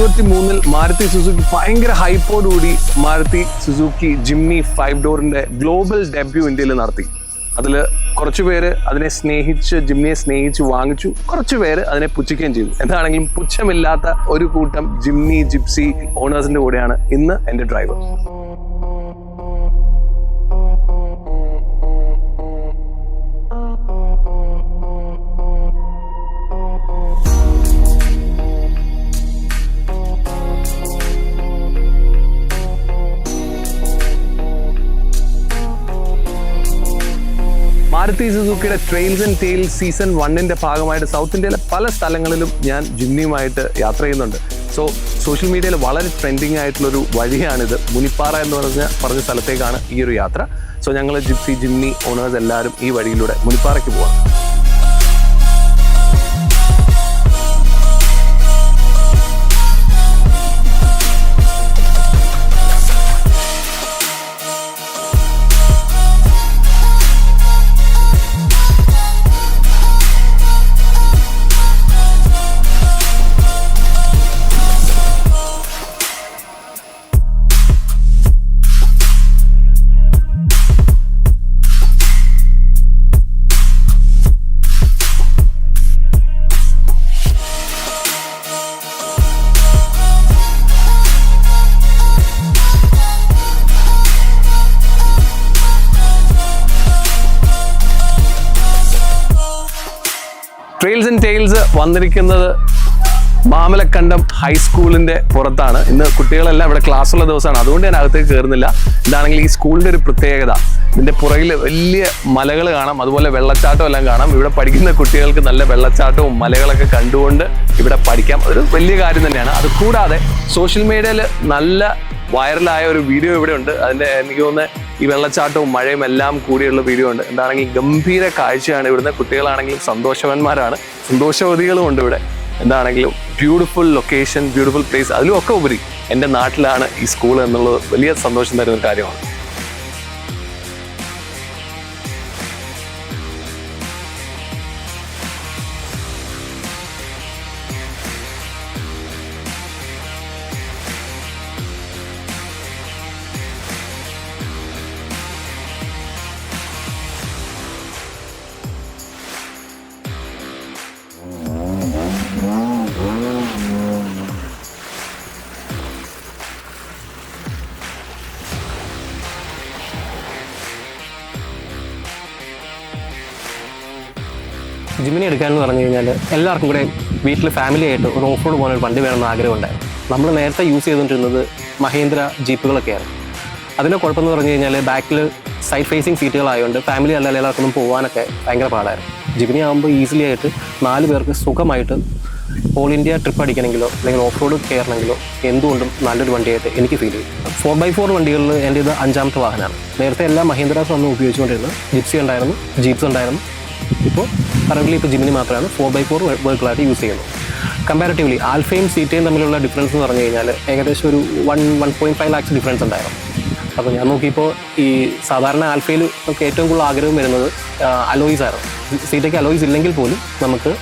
ഇരുപത്തി മൂന്നിൽ മാരുതി സുസുക്കി ഭയങ്കര ഹൈപ്പോടുകൂടി മാരുതി സുസുക്കി ജിമ്മി ഫൈവ് ഡോറിന്റെ ഗ്ലോബൽ ഡെബ്യൂ ഇന്ത്യയിൽ നടത്തി. അതിൽ കുറച്ചു പേര് അതിനെ സ്നേഹിച്ച് ജിമ്മിയെ സ്നേഹിച്ച് വാങ്ങിച്ചു. കുറച്ചു പേര് അതിനെ പുച്ഛിക്കുകയും ചെയ്തു. എന്താണെങ്കിലും പുച്ഛമില്ലാത്ത ഒരു കൂട്ടം ജിമ്മി ജിപ്സി ഓണേഴ്സിന്റെ കൂടെയാണ് ഇന്ന് എന്റെ ഡ്രൈവർ മാരുതി സുസുക്കിയുടെ ട്രെയിൽസ് ആൻഡ് ടെയിൽസ് സീസൺ വണ്ണിന്റെ ഭാഗമായിട്ട് സൗത്ത് ഇന്ത്യയിലെ പല സ്ഥലങ്ങളിലും ഞാൻ ജിമ്മിയുമായിട്ട് യാത്ര ചെയ്യുന്നുണ്ട്. സോ സോഷ്യൽ മീഡിയയിൽ വളരെ ട്രെൻഡിങ് ആയിട്ടുള്ളൊരു വഴിയാണിത്. മുനിപ്പാറ എന്ന് പറഞ്ഞ പറഞ്ഞ സ്ഥലത്തേക്കാണ് ഈ ഒരു യാത്ര. സോ ഞങ്ങൾ ജിപ്സി ജിമ്മി ഓണേഴ്സ് എല്ലാവരും ഈ വഴിയിലൂടെ മുനിപ്പാറയ്ക്ക് പോവാം. ടെയിൽസ് വന്നിരിക്കുന്നത് മാമലക്കണ്ടം ഹൈസ്കൂളിന്റെ പുറത്താണ്. ഇന്ന് കുട്ടികളെല്ലാം ഇവിടെ ക്ലാസ് ഉള്ള ദിവസമാണ്. അതുകൊണ്ട് ഞാൻ അകത്തേക്ക് കയറുന്നില്ല. ഇതാണെങ്കിൽ ഈ സ്കൂളിന്റെ ഒരു പ്രത്യേകത. ഇതിന്റെ പുറകിൽ വലിയ മലകൾ കാണാം. അതുപോലെ വെള്ളച്ചാട്ടം എല്ലാം കാണാം. ഇവിടെ പഠിക്കുന്ന കുട്ടികൾക്ക് നല്ല വെള്ളച്ചാട്ടവും മലകളൊക്കെ കണ്ടുകൊണ്ട് ഇവിടെ പഠിക്കാം. ഒരു വലിയ കാര്യം തന്നെയാണ്. അത് കൂടാതെ സോഷ്യൽ മീഡിയയിൽ നല്ല വൈറലായ ഒരു വീഡിയോ ഇവിടെ ഉണ്ട്. അതിന്റെ എനിക്ക് തോന്നുന്നത് ഈ വെള്ളച്ചാട്ടവും മഴയും എല്ലാം കൂടിയുള്ള വീഡിയോ ഉണ്ട്. എന്താണെങ്കിൽ ഗംഭീര കാഴ്ചയാണ് ഇവിടുന്ന്. കുട്ടികളാണെങ്കിലും സന്തോഷവന്മാരാണ്. സന്തോഷവതികളും ഉണ്ട് ഇവിടെ. എന്താണെങ്കിലും ബ്യൂട്ടിഫുൾ ലൊക്കേഷൻ ബ്യൂട്ടിഫുൾ പ്ലേസ് അതിലും ഒക്കെ ഉപരി എന്റെ നാട്ടിലാണ് ഈ സ്കൂൾ എന്നുള്ളത് വലിയ സന്തോഷം തരുന്ന കാര്യമാണ്. ജിമ്മിനെ എടുക്കാമെന്ന് പറഞ്ഞു കഴിഞ്ഞാൽ എല്ലാവർക്കും കൂടെ വീട്ടിൽ ഫാമിലി ആയിട്ട് ഒരു ഓഫ് റോഡ് പോകാൻ ഒരു വണ്ടി വേണമെന്ന് ആഗ്രഹമുണ്ടായിരുന്നു നമ്മൾ നേരത്തെ യൂസ് ചെയ്തുകൊണ്ടിരുന്നത് മഹേന്ദ്ര ജീപ്പുകളൊക്കെയായിരുന്നു അതിന്റെ കുഴപ്പമെന്ന് പറഞ്ഞു കഴിഞ്ഞാൽ ബാക്കിൽ സൈഡ് ഫേസിങ് സീറ്റുകളായതുകൊണ്ട് ഫാമിലി അല്ലാതെ എല്ലാവർക്കൊന്നും പോകാനൊക്കെ ഭയങ്കര പാടായിരുന്നു. ജിമിനി ആകുമ്പോൾ ഈസിലി ആയിട്ട് നാല് പേർക്ക് സുഖമായിട്ട് ഓൾ ഇന്ത്യ ട്രിപ്പ് അടിക്കണമെങ്കിലോ അല്ലെങ്കിൽ ഓഫ് റോഡ് കയറണമെങ്കിലോ എന്തുകൊണ്ടും നല്ലൊരു വണ്ടിയായിട്ട് എനിക്ക് ഫീൽ ചെയ്യും ഫോർ ബൈ ഫോർ വണ്ടികളിൽ എന്റെ ഇത് അഞ്ചാമത്തെ വാഹനമാണ്. നേരത്തെ എല്ലാ മഹീന്ദ്രാസ് ഒന്നും ഉപയോഗിച്ചുകൊണ്ടിരുന്നു ജിപ്സി ഉണ്ടായിരുന്നു ജീപ്സ് ഉണ്ടായിരുന്നു ഇപ്പോൾ കറന്റ്ലി ഇപ്പോൾ ജിമിനി മാത്രമാണ്. ഫോർ ബൈ ഫോർ വെഹിക്കിളായിട്ട് യൂസ് ചെയ്യുന്നത് കമ്പാരിറ്റീവ്ലി ആൽഫയും സീറ്റയും തമ്മിലുള്ള ഡിഫറൻസ് എന്ന് പറഞ്ഞു കഴിഞ്ഞാൽ ഏകദേശം ഒരു one one point five lakhs difference ഉണ്ടായിരുന്നു. അപ്പോൾ ഞാൻ നോക്കിയപ്പോൾ ഈ സാധാരണ ആൽഫയിൽ നമുക്ക് ഏറ്റവും കൂടുതൽ ആഗ്രഹം വരുന്നത് അലോയിസ് ആയിരുന്നു സീറ്റയ്ക്ക് അലോയിസ് ഇല്ലെങ്കിൽ പോലും നമുക്ക്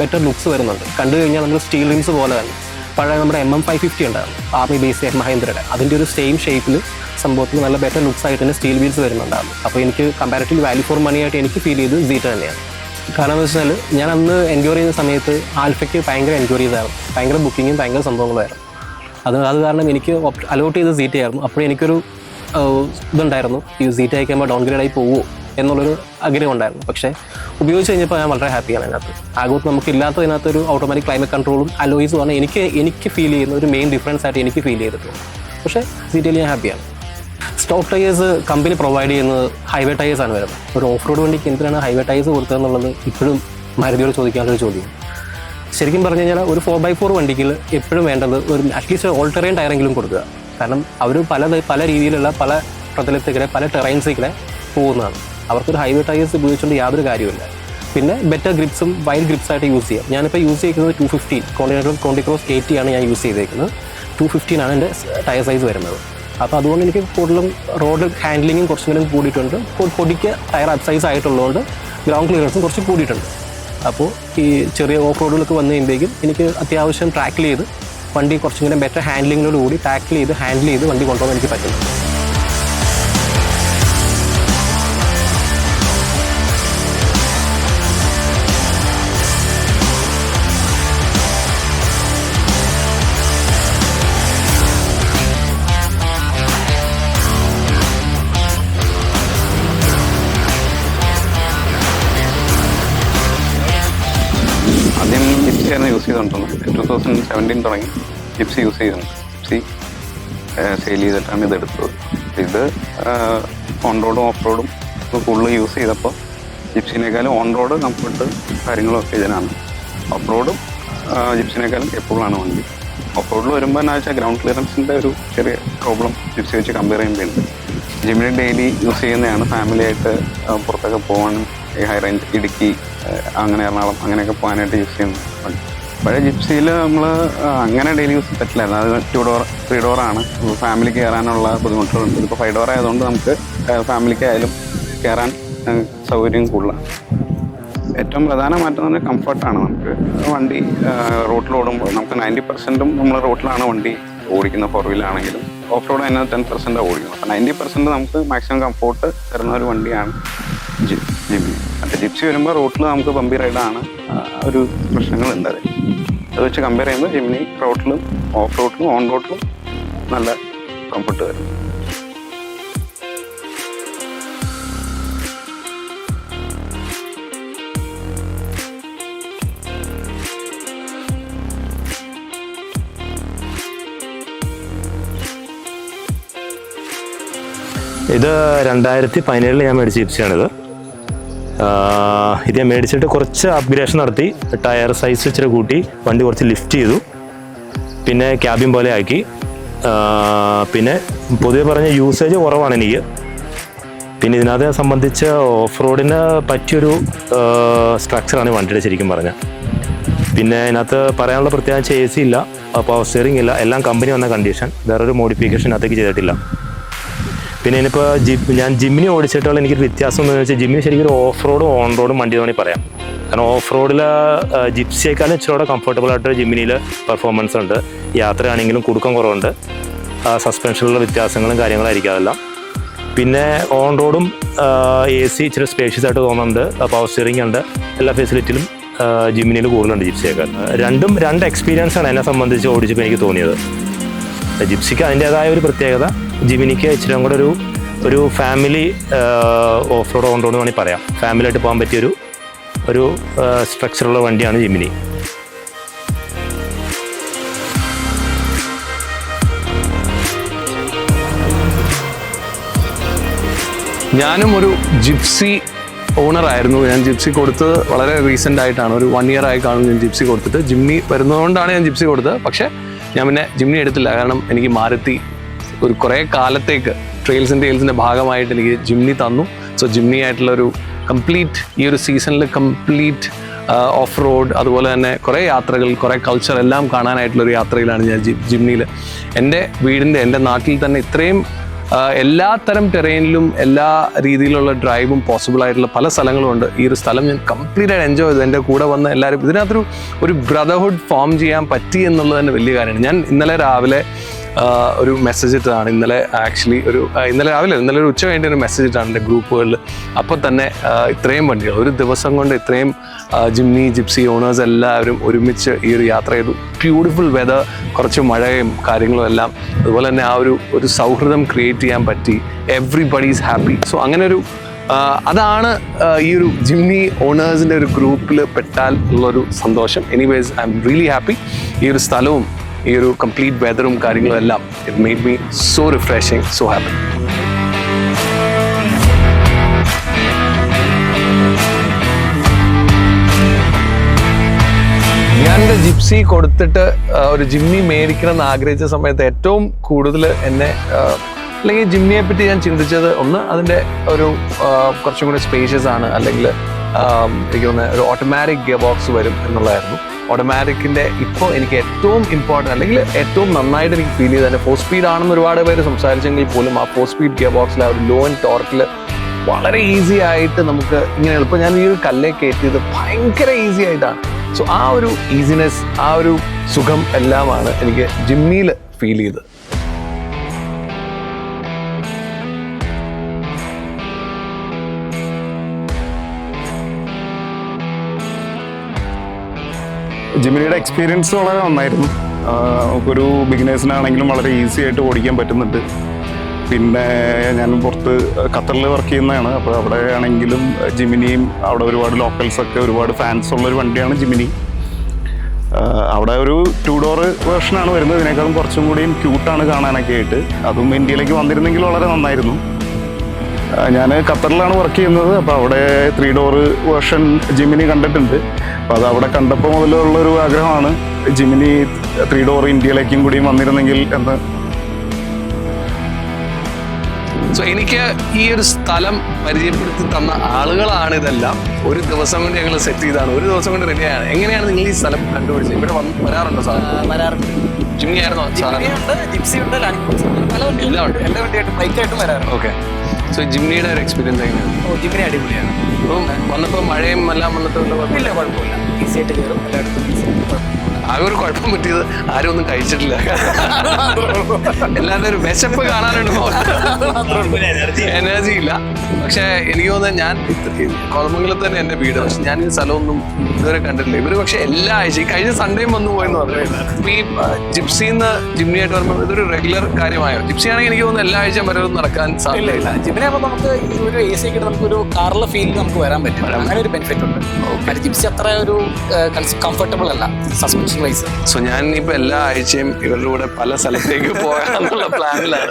ബെറ്റർ ലുക്സ് വരുന്നുണ്ട്. കണ്ടു കഴിഞ്ഞാൽ നമ്മൾ സ്റ്റീൽ റിംസ് പോലെ തന്നെ. പഴയ നമ്മുടെ എം എം ഫൈവ് ഫിഫ്റ്റി ഉണ്ടായിരുന്നു. ആർമി ബേസ് മഹേന്ദ്രയുടെ. അതിന്റെ ഒരു സെയിം ഷേപ്പിൽ സംഭവത്തിൽ നല്ല ബെറ്റർ ലുക്സ് ആയിട്ട് തന്നെ സ്റ്റീൽ വീൽസ് വരുന്നുണ്ടായിരുന്നു. അപ്പോൾ എനിക്ക് കമ്പാരിറ്റീവ് വാല്യൂ ഫോർ മണി ആയിട്ട് എനിക്ക് ഫീൽ ചെയ്ത് സീറ്റ തന്നെയാണ്. കാരണം എന്ന് വെച്ചാൽ ഞാൻ അന്ന് എൻക്വയർ ചെയ്യുന്ന സമയത്ത് ആൽഫയ്ക്ക് ഭയങ്കര എൻക്വയറി ചെയ്തായിരുന്നു. ഭയങ്കര ബുക്കിങ്ങും ഭയങ്കര സംഭവങ്ങളായിരുന്നു അത് അത് കാരണം എനിക്ക് അലോട്ട് ചെയ്ത സീറ്റ് ആയിരുന്നു. അപ്പോൾ എനിക്കൊരു ഇതുണ്ടായിരുന്നു. ഈ സീറ്റ് അയക്കുമ്പോൾ ഡൗൺ ഗ്രേഡ് ആയി പോവുമോ എന്നുള്ളൊരു ആഗ്രഹം ഉണ്ടായിരുന്നു പക്ഷേ ഉപയോഗിച്ച് കഴിഞ്ഞപ്പോൾ ഞാൻ വളരെ ഹാപ്പിയാണ് അതിനകത്ത്. ആഗോത്ത് നമുക്ക് ഇല്ലാത്തതിനകത്ത് ഒരു ഓട്ടോമാറ്റിക് ക്ലൈമറ്റ് കൺട്രോളും അലോയിസും ആണ് എനിക്ക് എനിക്ക് ഫീൽ ചെയ്യുന്ന ഒരു മെയിൻ ഡിഫറൻസ് ആയിട്ട് എനിക്ക് ഫീൽ ചെയ്തിട്ടുള്ളത്. പക്ഷേ ഡീറ്റെയിൽ ഞാൻ ഹാപ്പിയാണ് സ്റ്റോക്ക് ടയേഴ്സ് കമ്പനി പ്രൊവൈഡ് ചെയ്യുന്നത് ഹൈവേ ടയേഴ്സ് ആണ് വരുന്നത്. ഒരു ഓഫ് റോഡ് വണ്ടിക്ക് എന്തിനാണ് ഹൈവേ ടയേഴ്സ് കൊടുത്തതെന്നുള്ളത് ഇപ്പോഴും മാരുതിയോട് ചോദിക്കാനുള്ളൊരു ചോദ്യം. ശരിക്കും പറഞ്ഞു കഴിഞ്ഞാൽ ഒരു ഫോർ ബൈ ഫോർ വണ്ടിക്ക് എപ്പോഴും വേണ്ടത് ഒരു അറ്റ്ലീസ്റ്റ് ഓൾട്ടറേൻ ടയറെങ്കിലും കൊടുക്കുക. കാരണം അവർ പല പല രീതിയിലുള്ള പല പ്രതലത്തിലെ പല ടെറൈൻസിലെ പോകുന്നതാണ്. അവർക്കൊരു ഹൈവേ ടയേഴ്സ് ഉപയോഗിച്ചുകൊണ്ട് യാതൊരു കാര്യമില്ല പിന്നെ ബെറ്റർ ഗ്രിപ്സും വൈൽഡ് ഗ്രിപ്സ് ആയിട്ട് യൂസ് ചെയ്യാം. ഞാനിപ്പോൾ യൂസ് ചെയ്യുന്നത് two fifteen Continental ContiCross eighty ആണ് ഞാൻ യൂസ് ചെയ്തേക്കുന്നത്. ടു ഫിഫ്റ്റീൻ ആണ് എന്റെ ടയർ സൈസ് വരുന്നത്. അപ്പോൾ അതുകൊണ്ട് എനിക്ക് കൂടുതലും റോഡ് ഹാൻഡ്ലിങ്ങും കുറച്ചെങ്കിലും കൂടി കൂടിയിട്ടുണ്ട്. പൊടിക്ക് ടയർ അപ്സൈസ് ആയിട്ടുള്ളതുകൊണ്ട് ഗ്രൗണ്ട് ക്ലിയറൻസും കുറച്ച് കൂടിയിട്ടുണ്ട്. അപ്പോൾ ഈ ചെറിയ ഓഫ് റോഡുകളൊക്കെ വന്നു കഴിയുമ്പോഴേക്കും എനിക്ക് അത്യാവശ്യം ട്രാക്കിൽ ചെയ്ത് വണ്ടി കുറച്ചും കൂടെ ബെറ്റർ ഹാൻഡ്ലിങ്ങിനോട് കൂടി ടാക്കിൾ ചെയ്ത് ഹാൻഡിൽ ചെയ്ത് വണ്ടി കൊണ്ടുപോകാൻ എനിക്ക് പറ്റും ആദ്യം യൂസ് ചെയ്തുകൊണ്ടിരുന്നത് ടു തൗസൻഡ് സെവന്റീൻ തുടങ്ങി. ജിപ്സി യൂസ് ചെയ്യുന്നുണ്ട് ജിപ്സി സെയിൽ ചെയ്തിട്ടാണ് ഇത് എടുത്തത്. ഇത് ഓൺ റോഡും ഓഫ് റോഡും ഫുള്ള് യൂസ് ചെയ്തപ്പോൾ ജിപ്സിനേക്കാളും ഓൺ റോഡ് കംഫർട്ട് കാര്യങ്ങളൊക്കെ ഇതിനാണ്. ഓഫ് റോഡും ജിപ്സിനേക്കാളും എപ്പോഴാണ് വണ്ടി. ഓഫ് റോഡിൽ വരുമ്പോൾ എന്നാ വെച്ചാൽ ഗ്രൗണ്ട് ക്ലിയറൻസിന്റെ ഒരു ചെറിയ പ്രോബ്ലം ജിപ്സി വെച്ച് കമ്പയർ ചെയ്യുമ്പോഴുണ്ട് ജിമ്മിന് ഡെയിലി യൂസ് ചെയ്യുന്നതാണ് ഫാമിലിയായിട്ട് പുറത്തൊക്കെ പോകാനും ഹൈ റേഞ്ച് ഇടുക്കി അങ്ങനെ എറണാകുളം അങ്ങനെയൊക്കെ പോകാനായിട്ട് യൂസ് ചെയ്യുന്നു. പഴയ ജിപ്സിയിൽ നമ്മൾ അങ്ങനെ ഡെയിലി യൂസ് പറ്റില്ലായിരുന്നു അത് ടു ഡോർ ത്രീ ഡോറാണ് ഫാമിലി കയറാനുള്ള ബുദ്ധിമുട്ടുകളുണ്ട്. ഇപ്പോൾ ഫൈവ് ഡോർ ആയതുകൊണ്ട് നമുക്ക് ഫാമിലിക്ക് ആയാലും കയറാൻ സൗകര്യം കൂടുതലാണ്. ഏറ്റവും പ്രധാന മാറ്റം എന്ന് പറഞ്ഞാൽ കംഫർട്ടാണ് നമുക്ക്. വണ്ടി റോട്ടിൽ ഓടുമ്പോൾ നമുക്ക് നയന്റി പെർസെന്റും നമ്മൾ റോട്ടിലാണ് വണ്ടി ഓടിക്കുന്ന ഫോർ വീലാണെങ്കിലും ഓഫ് റോഡ് തന്നെ ടെൻ പെർസെന്റ് ഓടിക്കുന്നത്. അപ്പോൾ നയന്റി പെർസെന്റ് നമുക്ക് മാക്സിമം കംഫോർട്ട് തരുന്ന ഒരു വണ്ടിയാണ് ജി ജി മറ്റേ ജിപ്സി വരുമ്പോൾ റോട്ടിൽ നമുക്ക് ബമ്പി റൈഡാണ് ഒരു പ്രശ്നങ്ങളുണ്ട് അത് അത് വെച്ച് കമ്പയർ ചെയ്യുമ്പോൾ ജിമിനി റോട്ടിലും ഓഫ് റോട്ടിലും ഓൺ റോട്ടിലും നല്ല കംഫർട്ട് വരും. ഇത് രണ്ടായിരത്തി പതിനേഴിൽ ഞാൻ മേടിച്ച ജിപ്സിയാണിത് ഇത് ഞാൻ മേടിച്ചിട്ട് കുറച്ച് അപ്ഗ്രേഷൻ നടത്തി. ടയർ സൈസ് ഇച്ചിരി കൂട്ടി വണ്ടി കുറച്ച് ലിഫ്റ്റ് ചെയ്തു. പിന്നെ ക്യാബിൻ പോലെ ആക്കി. പിന്നെ പൊതുവെ പറഞ്ഞ യൂസേജ് കുറവാണ് എനിക്ക്. പിന്നെ ഇതിനകത്തെ സംബന്ധിച്ച് ഓഫ് റോഡിന് പറ്റിയൊരു സ്ട്രക്ചറാണ് വണ്ടിയുടെ ശരിക്കും പറഞ്ഞാൽ പിന്നെ ഇതിനകത്ത് പറയാനുള്ള പ്രത്യേകിച്ച് എ സി ഇല്ല പവർ സ്റ്റിയറിംഗ് ഇല്ല എല്ലാം കമ്പനി വന്ന കണ്ടീഷൻ വേറൊരു മോഡിഫിക്കേഷൻ അതിലേക്ക് ചെയ്തിട്ടില്ല. പിന്നെ ഇനിയിപ്പോൾ ജിം ഞാൻ ജിമ്മിന് ഓടിച്ചിട്ടുള്ള എനിക്കൊരു വ്യത്യാസം എന്ന് വെച്ചാൽ ജിമ്മിന് ശരിക്കും ഒരു ഓഫ് റോഡും ഓൺ റോഡും വണ്ടി വേണമെങ്കിൽ പറയാം. കാരണം ഓഫ് റോഡിൽ ജിപ്സിയേക്കാളും ഇച്ചിരി കംഫർട്ടബിൾ ആയിട്ട് ജിമ്മിനിയിൽ പെർഫോമൻസ് ഉണ്ട്. യാത്രയാണെങ്കിലും കുടുക്കം കുറവുണ്ട്. സസ്പെൻഷനിലുള്ള വ്യത്യാസങ്ങളും കാര്യങ്ങളായിരിക്കും അതെല്ലാം. പിന്നെ ഓൺ റോഡും എ സി ഇച്ചിരി സ്പേഷ്യസ് ആയിട്ട് തോന്നുന്നുണ്ട്. പവർ സ്റ്റിയറിംഗ് ഉണ്ട്. എല്ലാ ഫെസിലിറ്റിയിലും ജിമ്മിനിയിൽ കൂടുതലുണ്ട് ജിപ്സിയേക്കാൾ രണ്ടും രണ്ട് എക്സ്പീരിയൻസ് ആണ് എന്നെ സംബന്ധിച്ച് ഓടിച്ചപ്പോൾ എനിക്ക് തോന്നിയത്. ജിപ്സിക്ക് അതിന്റെതായ ഒരു പ്രത്യേകത. ജിമിനിക്ക് ഇച്ചിരി കൂടെ ഒരു ഒരു family off road on road വേണമെങ്കിൽ പറയാം. ഫാമിലി ആയിട്ട് പോകാൻ പറ്റിയൊരു ഒരു സ്ട്രക്ചറുള്ള വണ്ടിയാണ് ജിമിനി. ഞാനും ഒരു ജിപ്സി ഓണർ ആയിരുന്നു. ഞാൻ ജിപ്സി കൊടുത്തത് വളരെ റീസെന്റ് ആയിട്ടാണ്. ഒരു വൺ ഇയർ ആയി കാണും ഞാൻ ജിപ്സി കൊടുത്തിട്ട്. ജിമ്മി വരുന്നതുകൊണ്ടാണ് ഞാൻ ജിപ്സി കൊടുത്തത്. പക്ഷേ ഞാൻ പിന്നെ ജിമ്മി എടുത്തില്ല. കാരണം എനിക്ക് മാരുതി ഒരു കുറേ കാലത്തേക്ക് ട്രെയിൽസ് ആൻഡ് ടെയിൽസിന്റെ ഭാഗമായിട്ട് എനിക്ക് ജിംനി തന്നു. സോ ജിംനി ആയിട്ടുള്ള ഒരു കംപ്ലീറ്റ് ഈ ഒരു സീസണിൽ കംപ്ലീറ്റ് ഓഫ് റോഡ് അതുപോലെ തന്നെ കുറേ യാത്രകൾ കുറേ കൾച്ചർ എല്ലാം കാണാനായിട്ടുള്ള ഒരു യാത്രയിലാണ് ഞാൻ ജി ജിമ്നിയിൽ എന്റെ വീടിന്റെ എന്റെ നാട്ടിൽ തന്നെ ഇത്രയും എല്ലാ തരം ടെറൈനിലും എല്ലാ രീതിയിലുള്ള ഡ്രൈവും പോസിബിൾ ആയിട്ടുള്ള പല സ്ഥലങ്ങളും ഉണ്ട്. ഈ ഒരു സ്ഥലം ഞാൻ കംപ്ലീറ്റ് ആയിട്ട് എൻജോയ് ചെയ്തു. എന്റെ കൂടെ വന്ന എല്ലാവരും ഇതിനകത്തൊരു ഒരു ബ്രദർഹുഡ് ഫോം ചെയ്യാൻ പറ്റി എന്നുള്ളത് തന്നെ വലിയ കാര്യമാണ്. ഞാൻ ഇന്നലെ രാവിലെ ഒരു മെസ്സേജ് ഇട്ടതാണ്. ഇന്നലെ ആക്ച്വലി ഒരു ഇന്നലെ രാവിലെ ഇന്നലെ ഒരു ഉച്ച കഴിഞ്ഞ ഒരു മെസ്സേജ് ഇട്ടാണ് എന്റെ ഗ്രൂപ്പുകളിൽ അപ്പോൾ തന്നെ ഇത്രയും വണ്ടികൾ ഒരു ദിവസം കൊണ്ട് ഇത്രയും ജിമ്മി ജിപ്സി ഓണേഴ്സ് എല്ലാവരും ഒരുമിച്ച് ഈ ഒരു യാത്ര ചെയ്തു. ബ്യൂട്ടിഫുൾ വെതർ കുറച്ച് മഴയും കാര്യങ്ങളും എല്ലാം. അതുപോലെ തന്നെ ആ ഒരു ഒരു സൗഹൃദം ക്രിയേറ്റ് ചെയ്യാൻ പറ്റി. എവ്രിബഡി ഈസ് ഹാപ്പി സോ അങ്ങനെ ഒരു അതാണ് ഈ ഒരു ജിമ്മി ഓണേഴ്സിന്റെ ഒരു ഗ്രൂപ്പിൽ പെട്ടാൽ ഉള്ളൊരു സന്തോഷം. Anyways I'm really happy ഈ ഒരു സ്ഥലവും ഈ ഒരു കംപ്ലീറ്റ് വെതറും കാര്യങ്ങളും എല്ലാം it made me so refreshing so happy എന്റെ ജിപ്സി കൊടുത്തിട്ട് ഒരു ജിമ്മി മേടിക്കണം എന്ന് ആഗ്രഹിച്ച സമയത്ത് ഏറ്റവും കൂടുതൽ എന്നെ അല്ലെങ്കിൽ ജിമ്മിയെ പറ്റി ഞാൻ ചിന്തിച്ചത് ഒന്ന് അതിന്റെ ഒരു കുറച്ചും കൂടി സ്പേഷ്യസ് ആണ് അല്ലെങ്കിൽ എനിക്ക് ഒരു ഓട്ടോമാറ്റിക് ഗിയർ ബോക്സ് വരും എന്നുള്ളതായിരുന്നു. ഓട്ടോമാറ്റിക്കിന്റെ ഇപ്പോൾ എനിക്ക് ഏറ്റവും ഇമ്പോർട്ടന്റ് അല്ലെങ്കിൽ ഏറ്റവും നന്നായിട്ട് എനിക്ക് ഫീൽ ചെയ്തതന്നെ ഫോർ സ്പീഡ് ആണെന്ന് ഒരുപാട് പേര് സംസാരിച്ചെങ്കിൽ പോലും ആ ഫോർ സ്പീഡ് ഗിയർ ബോക്സിൽ ആ ഒരു ലോ ആൻഡ് ടോർക്കിൽ വളരെ ഈസി ആയിട്ട് നമുക്ക് ഇങ്ങനെ എളുപ്പം ഞാൻ ഈ ഒരു കല്ലേ കയറ്റിയത് ഭയങ്കര ഈസി ആയിട്ടാണ്. സോ ആ ഒരു ഈസിനെസ് ആ ഒരു സുഖം എല്ലാമാണ് എനിക്ക് ജിമ്മിയിൽ ഫീൽ ചെയ്തത്. ജിമിനിയുടെ എക്സ്പീരിയൻസ് വളരെ നന്നായിരുന്നു. ഒരു ബിഗിനേഴ്സിനാണെങ്കിലും വളരെ ഈസി ആയിട്ട് ഓടിക്കാൻ പറ്റുന്നുണ്ട്. പിന്നെ ഞാൻ പുറത്ത് ഖത്തറിൽ വർക്ക് ചെയ്യുന്നതാണ്. അപ്പോൾ അവിടെ ആണെങ്കിലും ജിമിനിയും അവിടെ ഒരുപാട് ലോക്കൽസൊക്കെ ഒരുപാട് ഫാൻസ് ഉള്ള ഒരു വണ്ടിയാണ് ജിമിനി. അവിടെ ഒരു ടു ഡോർ വേർഷനാണ് വരുന്നത്. ഇതിനേക്കാളും കുറച്ചും കൂടിയും ക്യൂട്ടാണ് കാണാനൊക്കെ ആയിട്ട്. അതും ഇന്ത്യയിലേക്ക് വന്നിരുന്നെങ്കിൽ വളരെ നന്നായിരുന്നു. ഞാൻ ഖത്തറിലാണ് വർക്ക് ചെയ്യുന്നത്. അപ്പോൾ അവിടെ ത്രീ ഡോർ വേർഷൻ ജിമിനി കണ്ടിട്ടുണ്ട്. അപ്പോൾ അത് അവിടെ കണ്ടപ്പോൾ മുതലുള്ളൊരു ആഗ്രഹമാണ് ജിമിനി ത്രീ ഡോർ ഇന്ത്യയിലേക്കും കൂടി വന്നിരുന്നെങ്കിൽ എന്ന്. സോ എനിക്ക് ഈ ഒരു സ്ഥലം പരിചയപ്പെടുത്തി തന്ന ആളുകളാണ് ഇതെല്ലാം. ഒരു ദിവസം കൊണ്ട് ഞങ്ങൾ സെറ്റ് ചെയ്താണ്. ഒരു ദിവസം കൊണ്ട് റെഡിയാണ് എങ്ങനെയാണ് നിങ്ങൾ ഈ സ്ഥലം കണ്ടുപിടിച്ചത്? ഇവിടെ വന്ന് വരാറുണ്ടോ സാർ? വരാറുണ്ട്. ജിമ്മി ആയിരുന്നോ? പല എല്ലാം ഉണ്ട്. എല്ലാ വണ്ടിയായിട്ടും ബൈക്കായിട്ടും വരാറുണ്ട്. ഓക്കെ സോ ജിംനിയുടെ ഒരു എക്സ്പീരിയൻസ് എങ്ങനെയാണ്? ഓ ജിംനി അടിപൊളിയാണ്. ഇപ്പം വന്നപ്പോൾ മഴയും എല്ലാം വന്നിട്ട് വല്ല. ഇല്ല കുഴപ്പമില്ല. ഈസി ആയിട്ട് കയറും എല്ലായിടത്തും easy ആയിട്ട് കുഴപ്പമില്ല. ആകെ ഒരു കുഴപ്പം പറ്റിയത് ആരും ഒന്നും കഴിച്ചിട്ടില്ല. എല്ലാവരുടെ ഒരു വിശപ്പ് കാണാനുണ്ട്. എനർജി ഇല്ല. പക്ഷെ എനിക്ക് തോന്നുന്നത് ഞാൻ കുളമംഗലത്ത് തന്നെ എന്റെ വീട് പക്ഷെ ഞാൻ ഈ സ്ഥലമൊന്നും ഇതുവരെ കണ്ടിട്ടില്ല. ഇവർ പക്ഷെ എല്ലാ ആഴ്ചയും കഴിഞ്ഞ സൺഡേയും വന്നു പോയെന്ന് പറഞ്ഞു ഈ ജിപ്സിന്ന് ആയിട്ട് പറയുമ്പോൾ ഇതൊരു റെഗുലർ കാര്യമായോ? ജിപ്സി ആണെങ്കിൽ എനിക്ക് തോന്നുന്നു എല്ലാ ആഴ്ചയും വരെ നടക്കാൻ സാധ്യതയില്ല. ഇല്ല ജിമ്മിനെ ആകുമ്പോൾ നമുക്ക് ഈ ഒരു എ സി ഒക്കെ നമുക്ക് ഒരു കാറിലെ ഫീൽ നമുക്ക് വരാൻ പറ്റും. അങ്ങനെ ഒരു ബെനിഫിറ്റ് ഉണ്ട്. മറ്റേ ജിപ്സി അത്ര ഒരു കംഫർട്ടബിൾ അല്ല സസ്പെൻഷൻ വൈസ് സോ ഞാൻ ഇപ്പൊ എല്ലാ ആഴ്ചയും ഇവരുടെ കൂടെ പല സ്ഥലത്തേക്ക് പോകാനുള്ള പ്ലാനിലാണ്.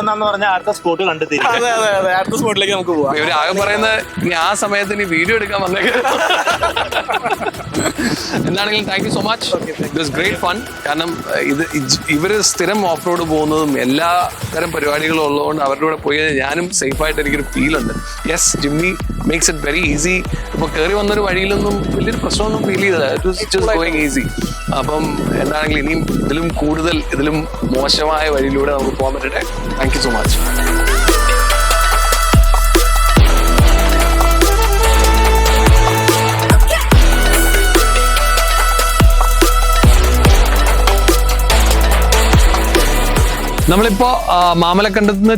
എന്നാന്ന് പറഞ്ഞാൽ അടുത്ത സ്പോട്ട് കണ്ടെത്തി അതെ അതെ അതെ. അടുത്ത സ്പോട്ടിലേക്ക് നമുക്ക് പോവാം. ഇവർ ആകെ പറയുന്നത് ഇനി ആ സമയത്ത് ഇനി വീഡിയോ എടുക്കാൻ വന്നേക്ക്. എന്താണെങ്കിലും thank you so much it great fun കാരണം ഇത് ഇവർ സ്ഥിരം ഓഫ് റോഡ് പോകുന്നതും എല്ലാ തരം പരിപാടികളും ഉള്ളതുകൊണ്ട് അവരുടെ കൂടെ പോയി ഞാനും സേഫ് ആയിട്ട് എനിക്കൊരു ഫീൽ ഉണ്ട്. Yes Jimny makes it very easy ഇപ്പൊ കയറി വന്നൊരു വഴിയിലൊന്നും വലിയൊരു പ്രശ്നമൊന്നും ഫീൽ ചെയ്തില്ല. It was just going easy അപ്പം എന്താണെങ്കിലും ഇനിയും ഇതിലും കൂടുതൽ ഇതിലും മോശമായ വഴിയിലൂടെ നമുക്ക് പോകാൻ പറ്റട്ടെ. താങ്ക് യു സോ മച്ച് നമ്മളിപ്പോ മാമലക്കണ്ടത്ത് നിന്ന്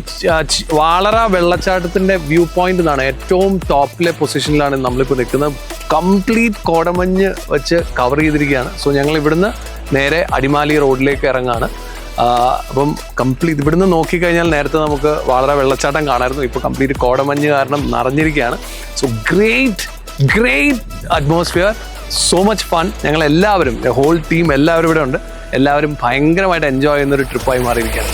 വാളറ വെള്ളച്ചാട്ടത്തിന്റെ വ്യൂ പോയിന്റ് എന്നാണ് ഏറ്റവും ടോപ്പിലെ പൊസിഷനിലാണ് നമ്മളിപ്പോൾ നിൽക്കുന്നത്. കംപ്ലീറ്റ് കോടമഞ്ഞ് വെച്ച് കവർ ചെയ്തിരിക്കുകയാണ്. സോ ഞങ്ങൾ ഇവിടുന്ന് നേരെ അടിമാലി റോഡിലേക്ക് ഇറങ്ങാണ്. അപ്പം കംപ്ലീറ്റ് ഇവിടുന്ന് നോക്കിക്കഴിഞ്ഞാൽ നേരത്തെ നമുക്ക് വളരെ വെള്ളച്ചാട്ടം കാണായിരുന്നു. ഇപ്പോൾ കംപ്ലീറ്റ് കോടമഞ്ഞ് കാരണം നിറഞ്ഞിരിക്കുകയാണ്. So great great atmosphere so much fun ഞങ്ങൾ എല്ലാവരും ഹോൾ ടീം എല്ലാവരും ഇവിടെ ഉണ്ട്. എല്ലാവരും ഭയങ്കരമായിട്ട് എൻജോയ് ചെയ്യുന്ന ഒരു ട്രിപ്പായി മാറിയിരിക്കുകയാണ്.